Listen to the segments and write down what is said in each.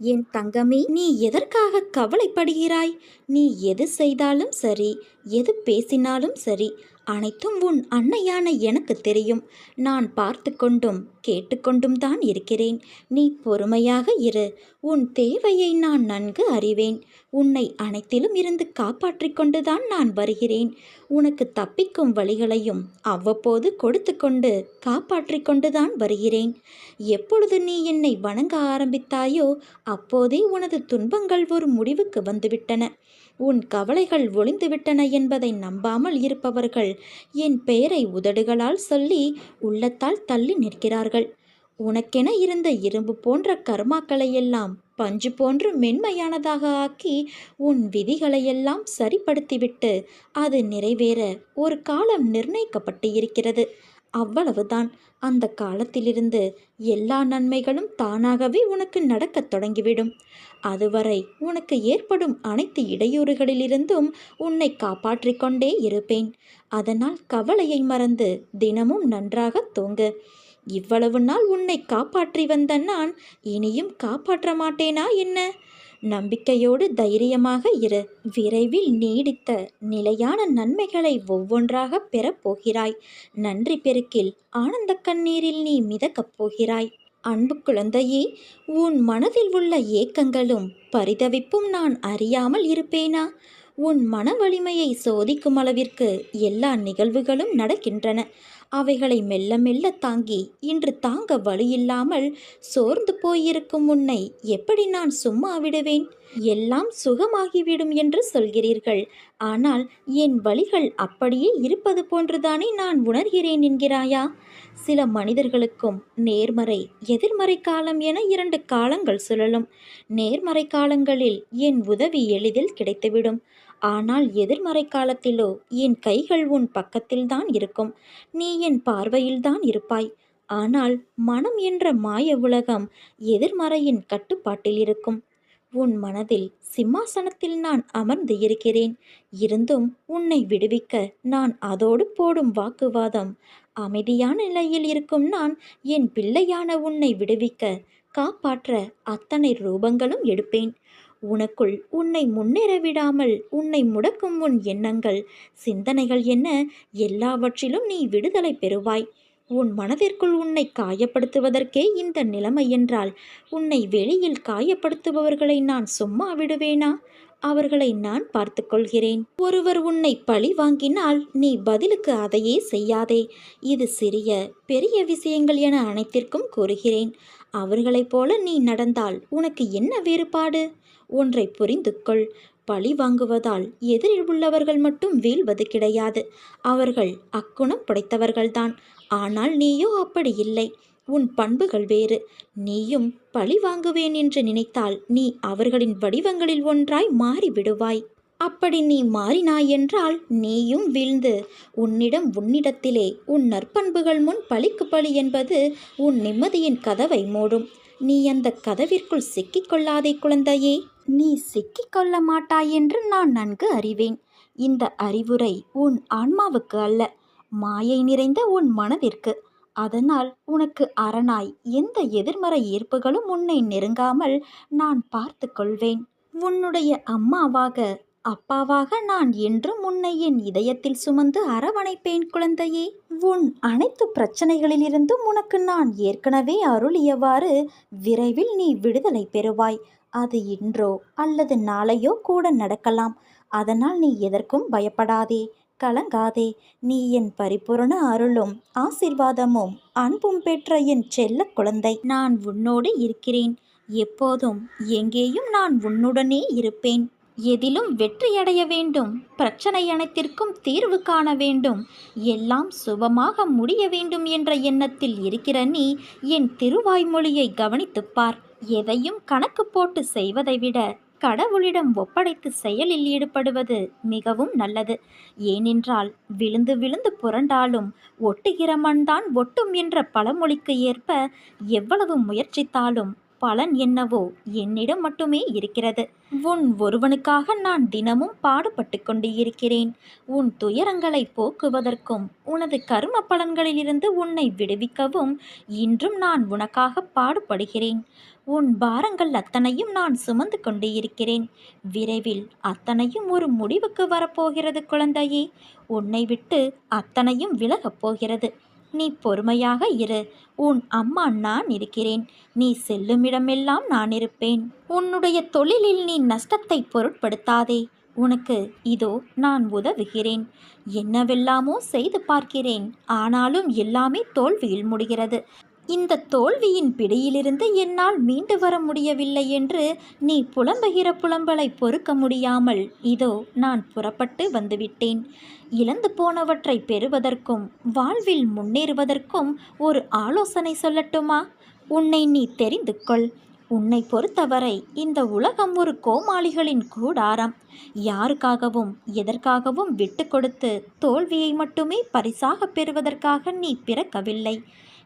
என் தங்கமே நீ எதற்காக கவலைப்படுகிறாய்? நீ எது செய்தாலும் சரி எது பேசினாலும் சரி அனைத்தும் உன் அன்னையான எனக்கு தெரியும். நான் பார்த்து கொண்டும் கேட்டுக்கொண்டும் தான் இருக்கிறேன். நீ பொறுமையாக இரு. உன் தேவையை நான் நன்கு அறிவேன். உன்னை அனைத்திலும் இருந்து காப்பாற்றிக் கொண்டுதான் நான் வருகிறேன். உனக்கு தப்பிக்கும் வழிகளையும் அவ்வப்போது கொடுத்து கொண்டு காப்பாற்றிக் கொண்டுதான் வருகிறேன். எப்பொழுது நீ என்னை வணங்க ஆரம்பித்தாயோ அப்போதே உனது துன்பங்கள் ஒரு முடிவுக்கு வந்துவிட்டன. உன் கவலைகள் ஒளிந்துவிட்டன என்பதை நம்பாமல் இருப்பவர்கள் என் பெயரை உதடுகளால் சொல்லி உள்ளத்தால் தள்ளி நிற்கிறார்கள். உனக்கென இருந்த இரும்பு போன்ற கர்மாக்களையெல்லாம் பஞ்சு போன்று மென்மையானதாக ஆக்கி உன் விதிகளையெல்லாம் சரிப்படுத்திவிட்டு அது நிறைவேற ஒரு காலம் நிர்ணயிக்கப்பட்டு இருக்கிறது அவ்வளவுதான். அந்த காலத்திலிருந்து எல்லா நன்மைகளும் தானாகவே உனக்கு நடக்கத் தொடங்கிவிடும். அதுவரை உனக்கு ஏற்படும் அனைத்து இடையூறுகளிலிருந்தும் உன்னை காப்பாற்றிக் கொண்டே இருப்பேன். அதனால் கவலையை மறந்து தினமும் நன்றாக தூங்கு. இவ்வளவு நாள் உன்னை காப்பாற்றி வந்த நான் இனியும் காப்பாற்ற மாட்டேனா என்ன? நம்பிக்கையோடு தைரியமாக இரு. விரைவில் நீடித்த நிலையான நன்மைகளை ஒவ்வொன்றாக பெறப் போகிறாய். நன்றி பெருக்கில் ஆனந்த கண்ணீரில் நீ மிதக்கப் போகிறாய். அன்பு குழந்தையே உன் மனதில் உள்ள ஏக்கங்களும் பரிதவிப்பும் நான் அறியாமல் இருப்பேனா? உன் மன வலிமையை சோதிக்கும் அளவிற்கு எல்லா நிகழ்வுகளும் நடக்கின்றன. அவைகளை மெல்ல மெல்ல தாங்கி இன்று தாங்க வழியில்லாமல் சோர்ந்து போயிருக்கும் உன்னை எப்படி நான் சும்மா விடுவேன்? எல்லாம் சுகமாகிவிடும் என்று சொல்கிறீர்கள். ஆனால் என் வழிகள் அப்படியே இருப்பது போன்றுதானே நான் உணர்கிறேன் என்கிறாயா? சில மனிதர்களுக்கும் நேர்மறை எதிர்மறை காலம் என இரண்டு காலங்கள் சுழலும். நேர்மறை காலங்களில் என் உதவி எளிதில் கிடைத்துவிடும். ஆனால் எதிர்மறை காலத்திலோ என் கைகள் உன் பக்கத்தில்தான் இருக்கும். நீ என் பார்வையில்தான் இருப்பாய். ஆனால் மனம் என்ற மாய உலகம் எதிர்மறையின் கட்டுப்பாட்டில் இருக்கும். உன் மனதில் சிம்மாசனத்தில் நான் அமர்ந்து இருக்கிறேன். இருந்தும் உன்னை விடுவிக்க நான் அதோடு போடும் வாக்குவாதம் அமைதியான நிலையில் இருக்கும் நான் என் பிள்ளையான உன்னை விடுவிக்க காப்பாற்ற அத்தனை ரூபங்களும் எடுப்பேன். உனக்குள் உன்னை முன்னேற விடாமல் உன்னை முடக்கும் உன் எண்ணங்கள். சிந்தனைகள் என்ன? எல்லாவற்றிலும் நீ விடுதலை பெறுவாய். உன் மனதிற்குள் உன்னை காயப்படுத்துவதற்கே இந்த நிலைமை என்றால் உன்னை வெளியில் காயப்படுத்துபவர்களை நான் சும்மா விடுவேனா? அவர்களை நான் பார்த்து கொள்கிறேன். ஒருவர் உன்னை பழி வாங்கினால் நீ பதிலுக்கு அதையே செய்யாதே. இது சிறிய பெரிய விஷயங்கள் என அனைத்திற்கும் கூறுகிறேன். அவர்களைப் போல நீ நடந்தால் உனக்கு என்ன வேறுபாடு? ஒன்றை புரிந்து கொள் பழி வாங்குவதால் எதிரில் உள்ளவர்கள் மட்டும் வீழ்வது கிடையாது. அவர்கள் அக்குணம் படைத்தவர்கள்தான். ஆனால் நீயோ அப்படி இல்லை. உன் பண்புகள் வேறு. நீயும் பழி வாங்குவேன் என்று நினைத்தால் நீ அவர்களின் வடிவங்களில் ஒன்றாய் மாறிவிடுவாய். அப்படி நீ மாறினாய் என்றால் நீயும் வீழ்ந்து உன்னிடம் உன்னிடத்திலே உன் நற்பண்புகள் முன் பழிக்கு பழி என்பது உன் நிம்மதியின் கதவை மூடும். நீ அந்த கதவிற்குள் சிக்கிக்கொள்ளாதே குழந்தையே. நீ சிக்கிக்கொள்ள மாட்டாய் என்று நான் நன்கு அறிவேன். இந்த அறிவுரை உன் ஆன்மாவுக்கு அல்ல மாயை நிறைந்த உன் மனதிற்கு. அதனால் உனக்கு அரணாய் எந்த எதிர்மறை ஈர்ப்புகளும் உன்னை நெருங்காமல் நான் பார்த்து கொள்வேன் உன்னுடைய அம்மாவாக அப்பாவாக நான் என்றும் உன்னை என் இதயத்தில் சுமந்து அரவணைப்பேன் குழந்தையே உன் அனைத்து பிரச்சனைகளிலிருந்தும் உனக்கு நான் ஏற்கனவே அருளியவாறு விரைவில் நீ விடுதலை பெறுவாய். அது இன்றோ அல்லது நாளையோ கூட நடக்கலாம். அதனால் நீ எதற்கும் பயப்படாதே கலங்காதே. நீ என் பரிபூரண அருளும் ஆசிர்வாதமும் அன்பும் பெற்ற என் செல்ல குழந்தை. நான் உன்னோடு இருக்கிறேன். எப்போதும் எங்கேயும் நான் உன்னுடனே இருப்பேன். எதிலும் வெற்றியடைய வேண்டும் பிரச்சனை அனைத்திற்கும் தீர்வு காண வேண்டும் எல்லாம் சுபமாக முடிய வேண்டும் என்ற எண்ணத்தில் இருக்கிற நீ என் திருவாய்மொழியை கவனித்துப் பார். எதையும் கணக்கு போட்டு செய்வதை விட கடவுளிடம் ஒப்படைத்து செயலில் ஈடுபடுவது மிகவும் நல்லது. ஏனென்றால் விழுந்து விழுந்து புரண்டாலும் ஒட்டுகிற மண்தான் ஒட்டும் என்ற பழமொழிக்கு ஏற்ப எவ்வளவு முயற்சித்தாலும் பலன் என்னவோ என்னிடம் மட்டுமே இருக்கிறது. உன் ஒருவனுக்காக நான் தினமும் பாடுபட்டு கொண்டு இருக்கிறேன். உன் துயரங்களை போக்குவதற்கும் உனது கரும பலன்களிலிருந்து உன்னை விடுவிக்கவும் இன்றும் நான் உனக்காக பாடுபடுகிறேன். உன் பாரங்கள் அத்தனையும் நான் சுமந்து கொண்டு இருக்கிறேன். விரைவில் அத்தனையும் ஒரு முடிவுக்கு வரப்போகிறது குழந்தையே. உன்னை விட்டு அத்தனையும் விலகப் போகிறது. நீ பொறுமையாக இரு. உன் அம்மா நான் இருக்கிறேன். நீ செல்லுமிடமெல்லாம் நான் இருப்பேன். உன்னுடைய தொழிலில் நீ நஷ்டத்தை பொருட்படுத்தாதே. உனக்கு இதோ நான் உதவுகிறேன். என்னவெல்லாமோ செய்து பார்க்கிறேன். ஆனாலும் எல்லாமே தோல்வியில் முடிகிறது. இந்த தோல்வியின் பிடியிலிருந்து என்னால் மீண்டு வர முடியவில்லை என்று நீ புலம்புகிற புலம்பலை பொறுக்க முடியாமல் இதோ நான் புறப்பட்டு வந்துவிட்டேன். இழந்து போனவற்றை பெறுவதற்கும் வாழ்வில் முன்னேறுவதற்கும் ஒரு ஆலோசனை சொல்லட்டுமா? உன்னை நீ தெரிந்து கொள். உன்னை பொறுத்தவரை இந்த உலகம் ஒரு கோமாளிகளின் கூடாரம். யாருக்காகவும் எதற்காகவும் விட்டு கொடுத்து தோல்வியை மட்டுமே பரிசாக பெறுவதற்காக நீ பிறக்கவில்லை.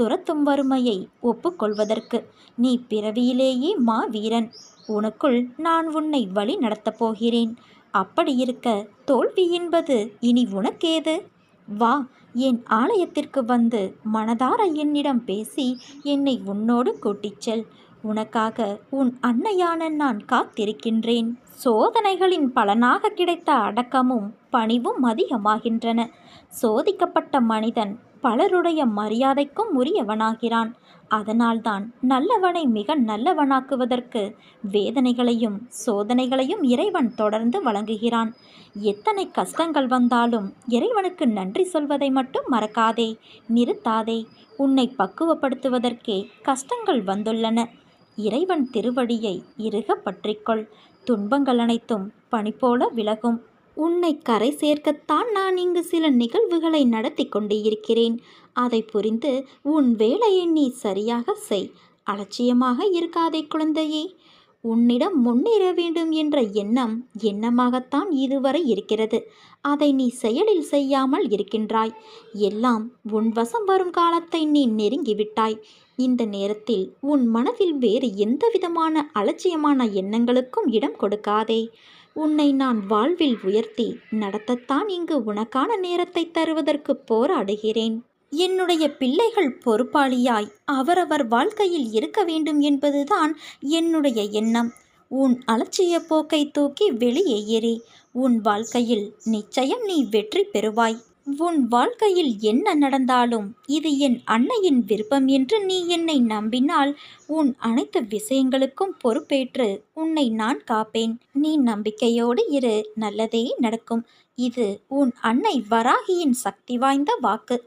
துரத்தும் வறுமையை ஒப்புக்கொள்வதற்கு நீ பிறவியிலேயே மா வீரன் உனக்குள் நான் உன்னை வழி நடத்தப் போகிறேன். அப்படி இருக்க தோல்வி என்பது இனி உனக்கேது? வா என் ஆலயத்திற்கு வந்து மனதார என்னிடம் பேசி என்னை உன்னோடு கூட்டிச் செல். உனக்காக உன் அன்னையான நான் காத்திருக்கின்றேன். சோதனைகளின் பலனாக கிடைத்த அடக்கமும் பணிவும் அதிகமாகின்றன. சோதிக்கப்பட்ட மனிதன் பலருடைய மரியாதைக்கும் உரியவனாகிறான். அதனால்தான் நல்லவனை மிக நல்லவனாக்குவதற்கு வேதனைகளையும் சோதனைகளையும் இறைவன் தொடர்ந்து வழங்குகிறான். எத்தனை கஷ்டங்கள் வந்தாலும் இறைவனுக்கு நன்றி சொல்வதை மட்டும் மறக்காதே நிறுத்தாதே. உன்னை பக்குவப்படுத்துவதற்கே கஷ்டங்கள் வந்துள்ளன. இறைவன் திருவடியை இறுக பற்றிக்கொள். துன்பங்கள் அனைத்தும் பனி போல விலகும். உன்னை கரை சேர்க்கத்தான் நான் இங்கு சில நிகழ்வுகளை நடத்தி கொண்டு இருக்கிறேன். அதை புரிந்து உன் வேலையை நீ சரியாக செய். அலட்சியமாக இருக்காதே குழந்தையே. உன்னிடம் முன்னேற வேண்டும் என்ற எண்ணம் எண்ணமாகத்தான் இதுவரை இருக்கிறது. அதை நீ செயலில் செய்யாமல் இருக்கின்றாய். எல்லாம் உன் வசம் வரும் காலத்தை நீ நெருங்கிவிட்டாய். இந்த நேரத்தில் உன் மனதில் வேறு எந்தவிதமான அலட்சியமான எண்ணங்களுக்கும் இடம் கொடுக்காதே. உன்னை நான் வாழ்வில் உயர்த்தி நடத்தத்தான் இங்கு உனக்கான நேரத்தை தருவதற்கு போராடுகிறேன். என்னுடைய பிள்ளைகள் பொறுப்பாளியாய் அவரவர் வாழ்க்கையில் இருக்க வேண்டும் என்பதுதான் என்னுடைய எண்ணம். உன் அலட்சிய போக்கை தூக்கி வெளியே ஏறி உன் வாழ்க்கையில் நிச்சயம் நீ வெற்றி பெறுவாய். உன் வாழ்க்கையில் என்ன நடந்தாலும் இது என் அன்னையின் விருப்பம் என்று நீ என்னை நம்பினால் உன் அனைத்து விஷயங்களுக்கும் பொறுப்பேற்று உன்னை நான் காப்பேன். நீ நம்பிக்கையோடு இரு நல்லதே நடக்கும். இது உன் அன்னை வராகியின் சக்தி வாய்ந்த வாக்கு.